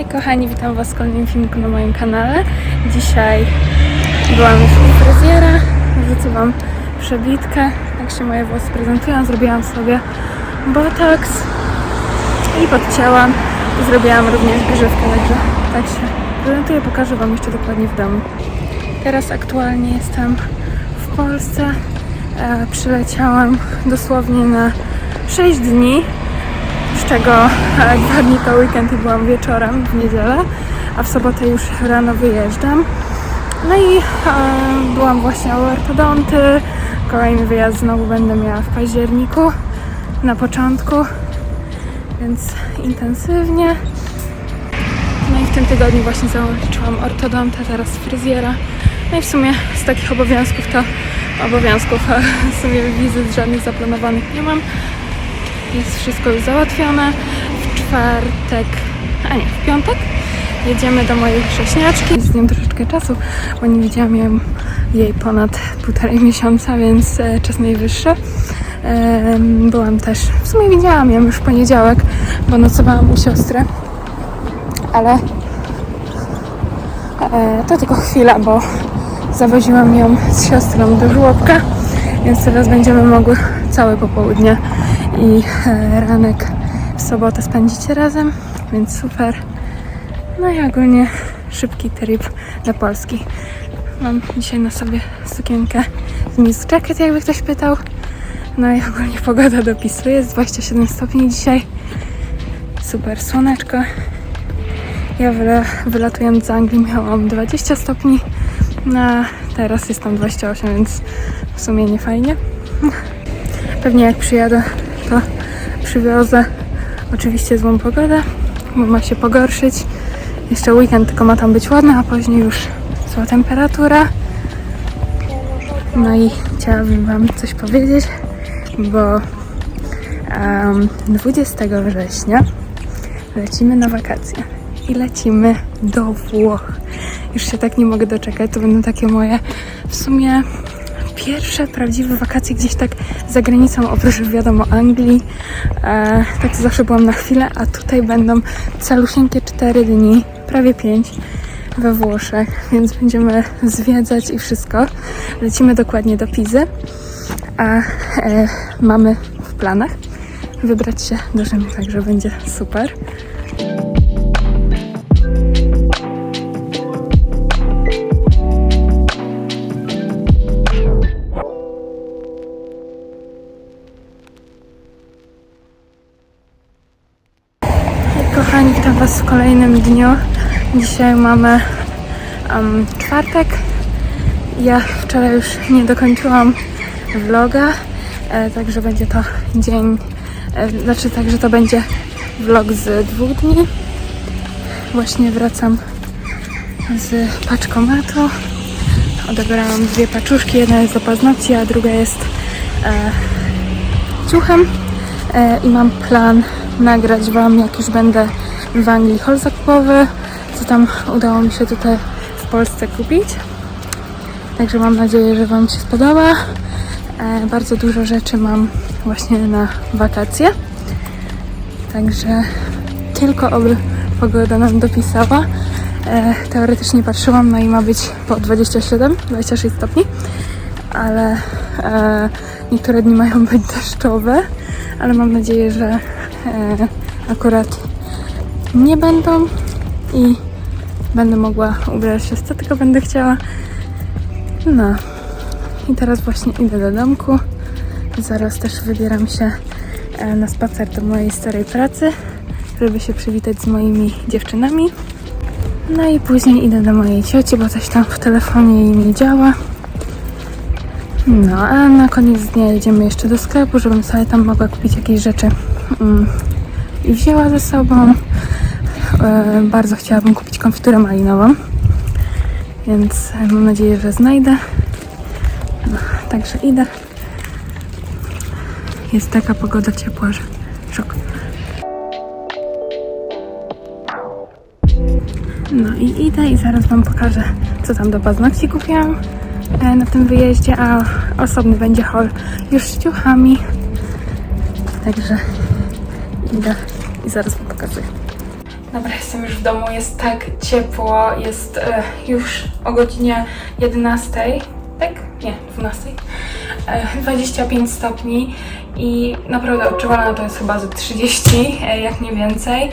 Hej kochani, witam Was w kolejnym filmiku na moim kanale. Dzisiaj byłam już u fryzjera, wrzucę Wam przebitkę, jak się moje włosy prezentują. Zrobiłam sobie botox i podcięłam zrobiłam również grzywkę, także tak się prezentuję. Pokażę Wam jeszcze dokładnie w domu. Teraz aktualnie jestem w Polsce. E, przyleciałam dosłownie na 6 dni czego e, dwa dni to weekend i byłam wieczorem w niedzielę, a w sobotę już rano wyjeżdżam. No i e, byłam właśnie u ortodonty. Kolejny wyjazd znowu będę miała w październiku na początku, więc intensywnie. No i w tym tygodniu właśnie załączyłam ortodontę, teraz fryzjera. No i w sumie z takich obowiązków to obowiązków, w sumie wizyt żadnych zaplanowanych nie mam jest wszystko już załatwione. W czwartek, a nie, w piątek jedziemy do mojej chrześniaczki. Z nią troszeczkę czasu, bo nie widziałam jej ponad półtorej miesiąca, więc e, czas najwyższy. Byłam też, w sumie widziałam ją już w poniedziałek, bo nocowałam u siostry, ale e, to tylko chwila, bo zawoziłam ją z siostrą do żłobka, więc teraz będziemy mogły całe popołudnie i ranek w sobotę spędzicie razem, więc super. No i ogólnie szybki trip do Polski. Mam dzisiaj na sobie sukienkę z Miss Jacket, jakby ktoś pytał. No i ogólnie pogoda dopisuje, jest 27 stopni dzisiaj. Super słoneczko. Ja wyla, wylatując z Anglii miałam 20 stopni, no a teraz jest tam 28, więc w sumie nie fajnie. Pewnie jak przyjadę, to przywiozę oczywiście złą pogodę, bo ma się pogorszyć. Jeszcze weekend tylko ma tam być ładny, a później już zła temperatura. No i chciałabym Wam coś powiedzieć, bo em, 20 września lecimy na wakacje i lecimy do Włoch. Już się tak nie mogę doczekać, to będą takie moje w sumie pierwsze prawdziwe wakacje gdzieś tak za granicą, oprócz wiadomo Anglii. E, tak zawsze byłam na chwilę, a tutaj będą calusieńkie 4 dni, prawie 5 we Włoszech, więc będziemy zwiedzać i wszystko. Lecimy dokładnie do Pizy, a e, mamy w planach wybrać się do Rzymu, także będzie super. Was w kolejnym dniu. Dzisiaj mamy em, czwartek. Ja wczoraj już nie dokończyłam vloga, e, także będzie to dzień, e, znaczy tak, że to będzie vlog z dwóch dni. Właśnie wracam z paczkomatu. Odebrałam dwie paczuszki, jedna jest do paznokci, a druga jest e, ciuchem e, i mam plan nagrać Wam, jak już będę w Anglii haul zakupowy, co tam udało mi się tutaj w Polsce kupić. Także mam nadzieję, że Wam się spodoba. E, bardzo dużo rzeczy mam właśnie na wakacje. Także tylko oby pogoda nam dopisała. E, teoretycznie patrzyłam, no i ma być po 27-26 stopni, ale e, niektóre dni mają być deszczowe, ale mam nadzieję, że e, akurat nie będą i będę mogła ubrać się co tylko będę chciała. No i teraz właśnie idę do domku. Zaraz też wybieram się e, na spacer do mojej starej pracy, żeby się przywitać z moimi dziewczynami. No i później idę do mojej cioci, bo coś tam w telefonie jej nie działa. No, a na koniec dnia jedziemy jeszcze do sklepu, żebym sobie tam mogła kupić jakieś rzeczy mm, i wzięła ze sobą. E, bardzo chciałabym kupić konfiturę malinową, więc e, mam nadzieję, że znajdę. No, także idę. Jest taka pogoda ciepła, że szok. No i idę i zaraz Wam pokażę, co tam do paznokci kupiłam e, na tym wyjeździe, a osobny będzie haul już z ciuchami. Także idę i zaraz Wam pokażę. Dobra, jestem już w domu, jest tak ciepło, jest e, już o godzinie 11, tak? Nie, 12. E, 25 stopni i naprawdę odczuwalne to jest chyba ze 30, e, jak nie więcej.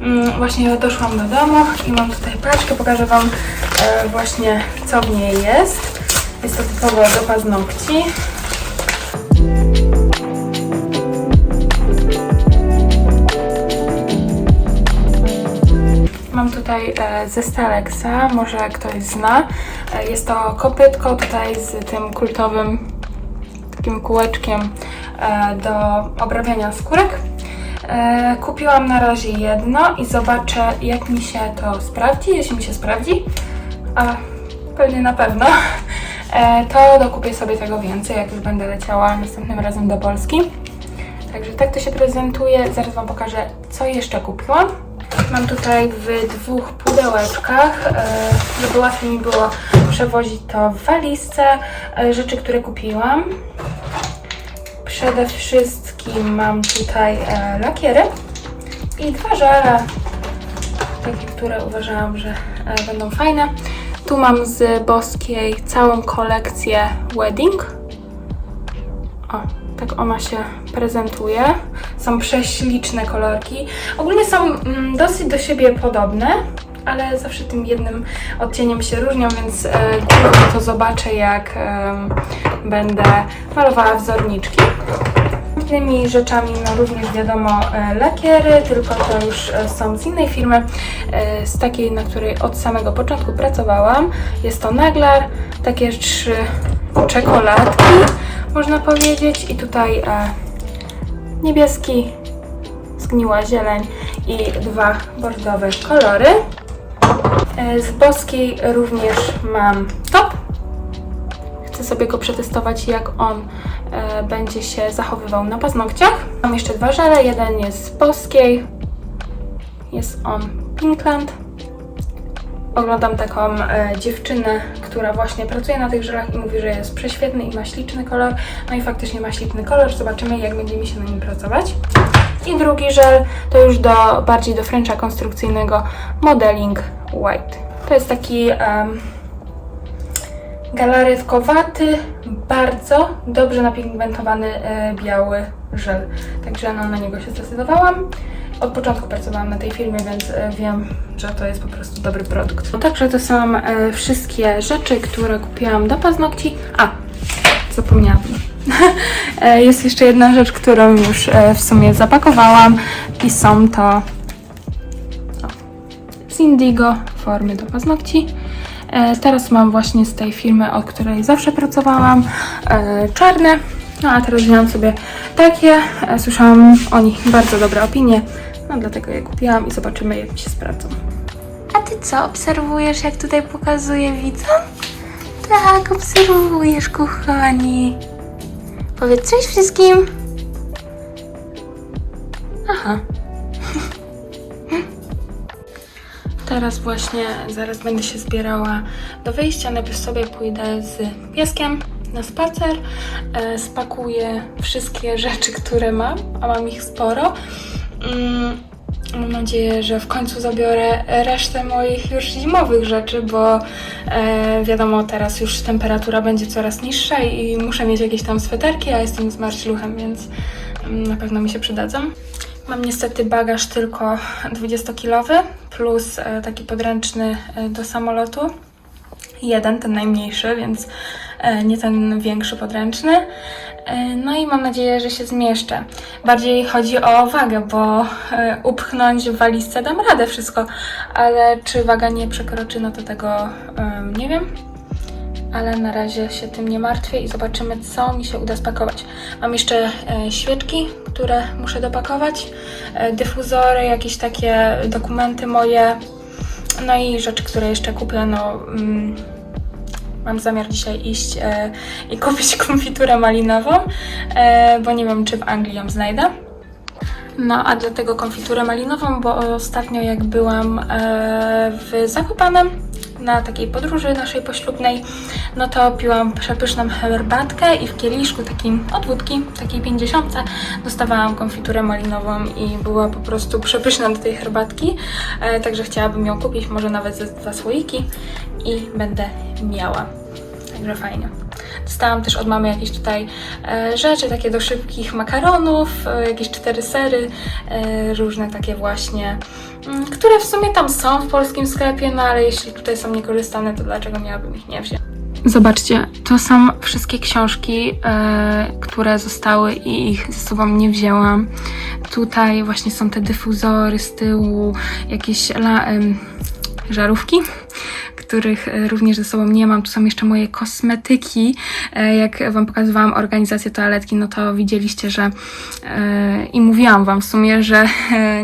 Mm, Właśnie doszłam do domu i mam tutaj paczkę, pokażę Wam e, właśnie co w niej jest. Jest to typowo do paznokci. Tutaj e, ze Stalexa, może ktoś zna. E, jest to kopytko tutaj z tym kultowym takim kółeczkiem e, do obrabiania skórek. Kupiłam na razie jedno i zobaczę jak mi się to sprawdzi, jeśli mi się sprawdzi. A pewnie na pewno. To dokupię sobie tego więcej, jak już będę leciała następnym razem do Polski. Także tak to się prezentuje. Zaraz Wam pokażę, co jeszcze kupiłam. Mam tutaj w dwóch pudełeczkach, e, żeby łatwiej mi było przewozić to w walizce. e, Rzeczy, które kupiłam. Przede wszystkim mam tutaj e, lakiery i dwa żele, takie, które uważałam, że będą fajne. Tu mam z Boskiej całą kolekcję Wedding. O, tak ona się prezentuje. Są prześliczne kolorki. Ogólnie są mm, dosyć do siebie podobne, ale zawsze tym jednym odcieniem się różnią, więc e, to zobaczę, jak em, będę malowała wzorniczki. Innymi rzeczami, no również wiadomo, e, lakiery, tylko to już e, są z innej firmy, e, z takiej, na której od samego początku pracowałam. Jest to Naglar, takie trzy czekoladki, można powiedzieć, i tutaj e, niebieski, zgniła zieleń i dwa bordowe kolory. E, Z boskiej również mam top. Chcę sobie go przetestować, jak on e, będzie się zachowywał na paznokciach. Mam jeszcze dwa żele. Jeden jest z boskiej. Jest on Pinkland. Oglądam taką e, dziewczynę, która właśnie pracuje na tych żelach i mówi, że jest prześwietny i ma śliczny kolor. No i faktycznie ma śliczny kolor. Zobaczymy, jak będzie mi się na nim pracować. I drugi żel to już do bardziej do fręcza konstrukcyjnego Modeling White. To jest taki em, galaretkowaty, bardzo dobrze napigmentowany e, biały żel. Także no, na niego się zdecydowałam. Od początku pracowałam na tej firmie, więc e, wiem, że to jest po prostu dobry produkt. No, także to są e, wszystkie rzeczy, które kupiłam do paznokci. A, zapomniałam. E, Jest jeszcze jedna rzecz, którą już w sumie zapakowałam i są to z Indigo formy do paznokci. Teraz mam właśnie z tej firmy, od której zawsze pracowałam, czarne. No a teraz wziąłam sobie takie. Słyszałam o nich bardzo dobre opinie, no dlatego je kupiłam i zobaczymy jak mi się sprawdzą. A ty co, obserwujesz jak tutaj pokazuję widzom? Tak, obserwujesz kochani. Powiedz cześć wszystkim. Aha. Teraz właśnie zaraz będę się zbierała do wyjścia. Najpierw sobie pójdę z pieskiem na spacer. E, spakuję wszystkie rzeczy, które mam, a mam ich sporo. Mam nadzieję, że w końcu zabiorę resztę moich już zimowych rzeczy, bo e, wiadomo, teraz już temperatura będzie coraz niższa i muszę mieć jakieś tam sweterki, a jestem z marszluchem, więc mm, na pewno mi się przydadzą. Mam niestety bagaż tylko 20-kilowy plus e, taki podręczny e, do samolotu. Jeden, ten najmniejszy, więc e, nie ten większy podręczny. E, No i mam nadzieję, że się zmieszczę. Bardziej chodzi o wagę, bo e, upchnąć w walizce dam radę wszystko, ale czy waga nie przekroczy, no to tego em, nie wiem. Ale na razie się tym nie martwię i zobaczymy, co mi się uda spakować. Mam jeszcze e, świeczki, które muszę dopakować, e, dyfuzory, jakieś takie dokumenty moje, no i rzeczy, które jeszcze kupię, no... Mam zamiar dzisiaj iść e, i kupić konfiturę malinową, e, bo nie wiem, czy w Anglii ją znajdę. No, a dlatego konfiturę malinową, bo ostatnio jak byłam e, w Zakopanem, na takiej podróży naszej poślubnej, no to piłam przepyszną herbatkę i w kieliszku takim od wódki, takiej 50, dostawałam konfiturę malinową i była po prostu przepyszna do tej herbatki, e, także chciałabym ją kupić, może nawet ze dwa słoiki i będę miała. Także fajnie. Dostałam też od mamy jakieś tutaj e, rzeczy, takie do szybkich makaronów, e, jakieś cztery sery, e, różne takie właśnie, mm, które w sumie tam są w polskim sklepie, no ale jeśli tutaj są niekorzystane, to dlaczego miałabym ich nie wziąć? Zobaczcie, to są wszystkie książki, które zostały i ich ze sobą nie wzięłam. Tutaj właśnie są te dyfuzory z tyłu, jakieś la, żarówki, których e, również ze sobą nie mam. Tu są jeszcze moje kosmetyki. E, Jak Wam pokazywałam organizację toaletki, no to widzieliście, że e, i mówiłam Wam w sumie, że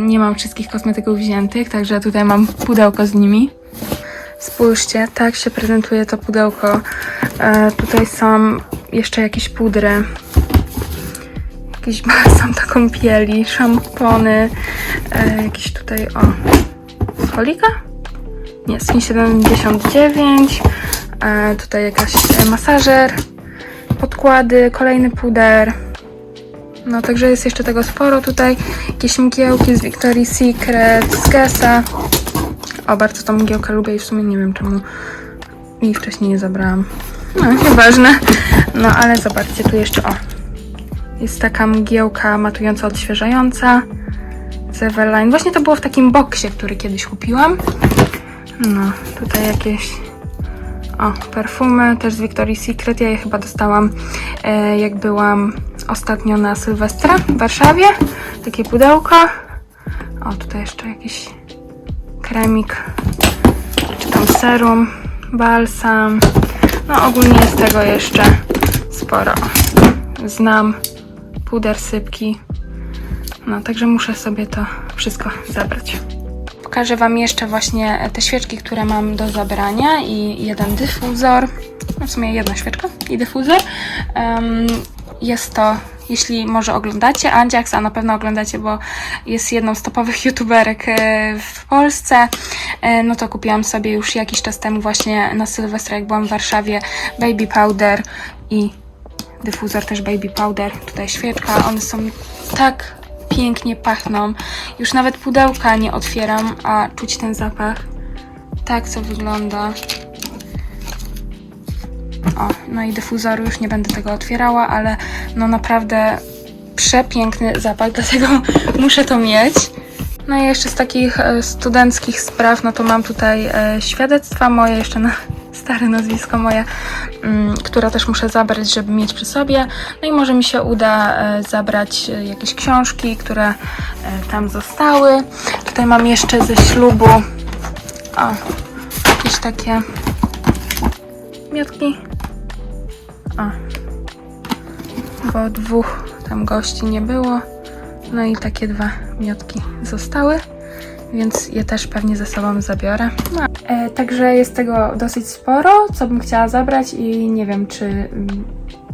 nie mam wszystkich kosmetyków wziętych, także tutaj mam pudełko z nimi. Spójrzcie, tak się prezentuje to pudełko. Tutaj są jeszcze jakieś pudry, jakiś balsam do kąpieli, szampony, e, jakieś tutaj, o, z Holika? Nie, Skin 79, e, tutaj jakaś e, masażer, podkłady, kolejny puder. No, także jest jeszcze tego sporo tutaj. Jakieś mgiełki z Victoria's Secret, z Gessa. O, bardzo tą mgiełkę lubię i w sumie nie wiem czemu jej wcześniej nie zabrałam. No, nieważne. No, ale zobaczcie, tu jeszcze, o. Jest taka mgiełka matująca, odświeżająca z Everline. Właśnie to było w takim boksie, który kiedyś kupiłam. No, tutaj jakieś o, perfumy też z Victoria's Secret. Ja je chyba dostałam e, jak byłam ostatnio na Sylwestra w Warszawie. Takie pudełko. O, tutaj jeszcze jakiś kremik, czy tam serum, balsam. No ogólnie jest tego jeszcze sporo. Znam puder sypki. No, także muszę sobie to wszystko zabrać. Pokażę Wam jeszcze właśnie te świeczki, które mam do zabrania i jeden dyfuzor. No w sumie jedna świeczka i dyfuzor. Em, jest to, jeśli może oglądacie Andziaks, a na pewno oglądacie, bo jest jedną z topowych youtuberek e, w Polsce, e, no to kupiłam sobie już jakiś czas temu właśnie na Sylwestra, jak byłam w Warszawie, baby powder i dyfuzor też baby powder, tutaj świeczka, one są tak pięknie pachną. Już nawet pudełka nie otwieram, a czuć ten zapach. Tak to wygląda. O, no i dyfuzoru już nie będę tego otwierała, ale no naprawdę przepiękny zapach, dlatego muszę to mieć. No i jeszcze z takich e, studenckich spraw, no to mam tutaj e, świadectwa moje, jeszcze na stare nazwisko moje, mm, które też muszę zabrać, żeby mieć przy sobie. No i może mi się uda e, zabrać e, jakieś książki, które e, tam zostały. Tutaj mam jeszcze ze ślubu o, jakieś takie miotki. O, bo dwóch tam gości nie było. No i takie dwa miotki zostały, więc je też pewnie ze sobą zabiorę. No. E, także jest tego dosyć sporo, co bym chciała zabrać i nie wiem, czy mm,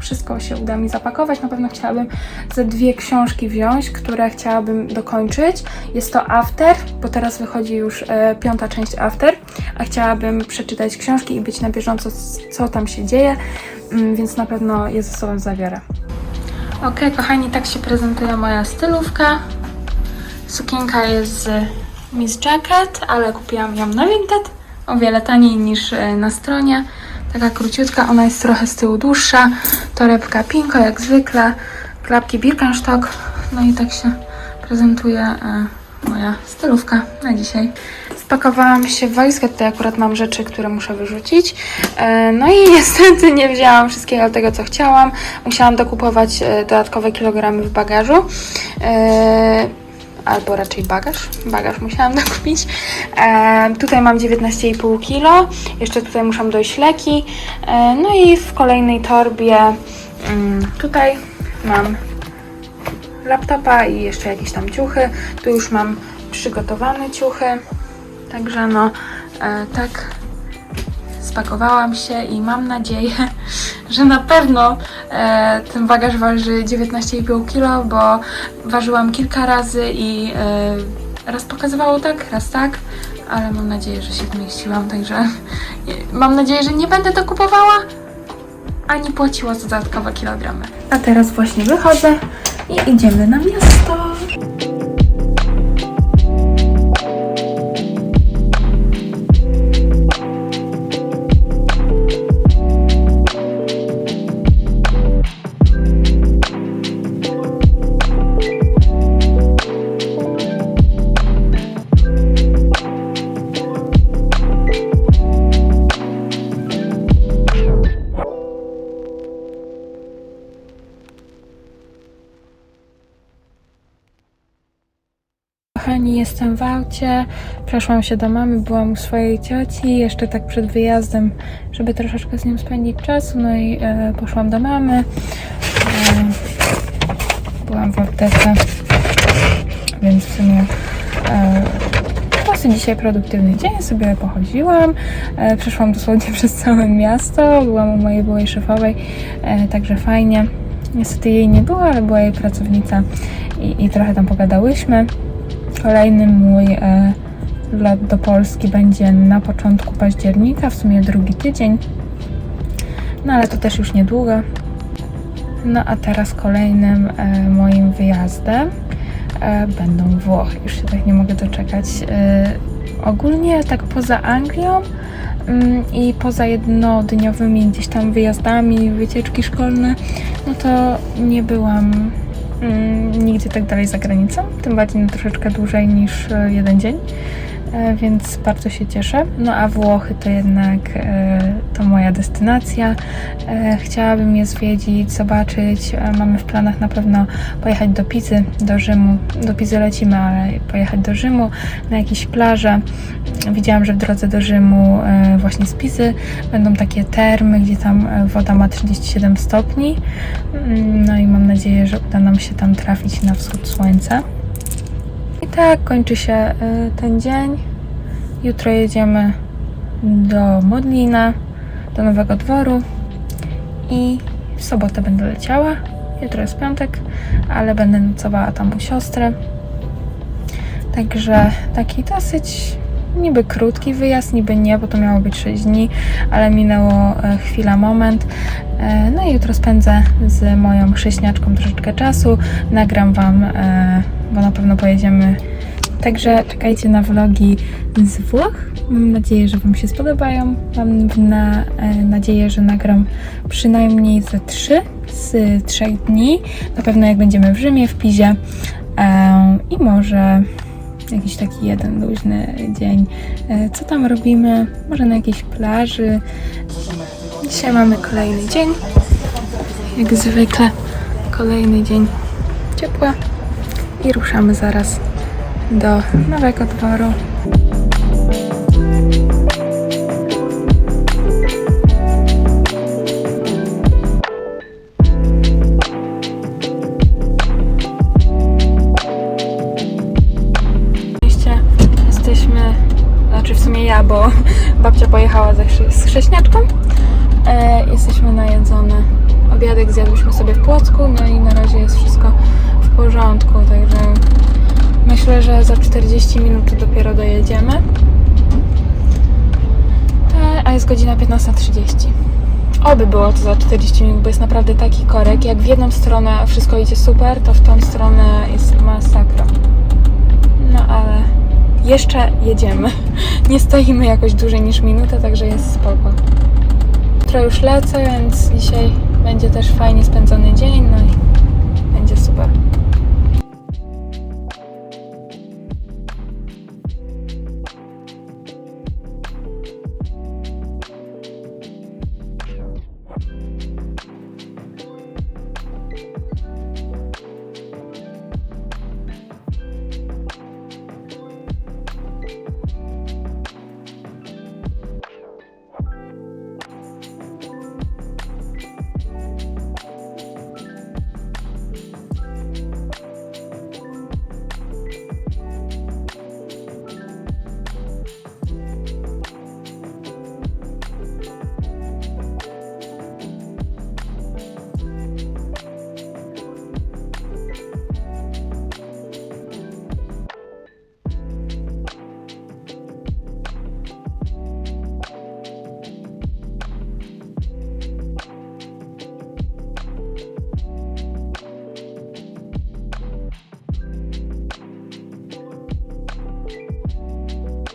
wszystko się uda mi zapakować. Na pewno chciałabym ze dwie książki wziąć, które chciałabym dokończyć. Jest to After, bo teraz wychodzi już e, piąta część After, a chciałabym przeczytać książki i być na bieżąco, co tam się dzieje, mm, więc na pewno je ze sobą zabiorę. Ok, kochani, tak się prezentuje moja stylówka. Sukienka jest z Miss Jacket, ale kupiłam ją na Vinted. O wiele taniej niż e, na stronie. Taka króciutka, ona jest trochę z tyłu dłuższa. Torebka Pinko, jak zwykle. Klapki Birkenstock. No i tak się prezentuje e, moja stylówka na dzisiaj. Spakowałam się w walizkę, tutaj akurat mam rzeczy, które muszę wyrzucić. E, No i niestety nie wzięłam wszystkiego tego, co chciałam. Musiałam dokupować dodatkowe kilogramy w bagażu. Albo raczej bagaż. Bagaż musiałam dokupić. E, tutaj mam 19,5 kg. Jeszcze tutaj muszą dojść leki. E, no i w kolejnej torbie mm, tutaj mam laptopa i jeszcze jakieś tam ciuchy. Tu już mam przygotowane ciuchy. Także no, e, tak spakowałam się i mam nadzieję, że na pewno e, ten bagaż waży 19,5 kg, bo ważyłam kilka razy i e, raz pokazywało tak, raz tak, ale mam nadzieję, że się zmieściłam, także mam nadzieję, że nie będę to kupowała, ani płaciła za dodatkowe kilogramy. A teraz właśnie wychodzę i idziemy na miasto. Aucie. Przeszłam się do mamy, byłam u swojej cioci, jeszcze tak przed wyjazdem, żeby troszeczkę z nią spędzić czasu. No i e, poszłam do mamy. E, byłam w aptece, więc w sumie e, dosyć dzisiaj produktywny dzień. Sobie pochodziłam, e, przeszłam dosłownie przez całe miasto. Byłam u mojej byłej szefowej, e, także fajnie. Niestety jej nie było, ale była jej pracownica i, i trochę tam pogadałyśmy. Kolejny mój e, lot do Polski będzie na początku października, w sumie drugi tydzień. No ale to też już niedługo. No a teraz kolejnym e, moim wyjazdem e, będą Włochy. Już się tak nie mogę doczekać. Ogólnie tak poza Anglią mm, i poza jednodniowymi gdzieś tam wyjazdami, wycieczki szkolne, no to nie byłam nigdzie tak dalej za granicą, tym bardziej na troszeczkę dłużej niż e, jeden dzień, więc bardzo się cieszę. No a Włochy to jednak e, to moja destynacja. E, Chciałabym je zwiedzić, zobaczyć. E, Mamy w planach na pewno pojechać do Pizy, do Rzymu. Do Pizy lecimy, ale pojechać do Rzymu na jakieś plaże. Widziałam, że w drodze do Rzymu e, właśnie z Pizy będą takie termy, gdzie tam e, woda ma 37 stopni. Mm, No i mam nadzieję, że uda nam się tam trafić na wschód słońca. Tak kończy się y, ten dzień. Jutro jedziemy do Modlina, do Nowego Dworu i w sobotę będę leciała. Jutro jest piątek, ale będę nocowała tam u siostry. Także taki dosyć niby krótki wyjazd, niby nie, bo to miało być 6 dni, ale minęło e, chwila, moment. E, No i jutro spędzę z moją chrześniaczką troszeczkę czasu. Nagram Wam, e, bo na pewno pojedziemy. Także czekajcie na vlogi z Włoch. Mam nadzieję, że Wam się spodobają. Mam na, e, nadzieję, że nagram przynajmniej ze trzy z trzech dni. Na pewno jak będziemy w Rzymie, w Pizie e, i może jakiś taki jeden luźny dzień. E, Co tam robimy? Może na jakiejś plaży. Dzisiaj mamy kolejny dzień. Jak zwykle kolejny dzień ciepła i ruszamy zaraz do Nowego Dworu. Jesteśmy, znaczy w sumie ja, bo babcia pojechała z chrześniaczką. E, jesteśmy najedzone. Obiadek zjadłyśmy sobie w Płocku, no i na razie jest wszystko porządku, także myślę, że za 40 minut dopiero dojedziemy. E, a jest godzina 15.30. Oby było to za 40 minut, bo jest naprawdę taki korek. Jak w jedną stronę wszystko idzie super, to w tą stronę jest masakra. No ale jeszcze jedziemy. Nie stoimy jakoś dłużej niż minutę, także jest spoko. Jutro już lecę, więc dzisiaj będzie też fajnie spędzony dzień. No i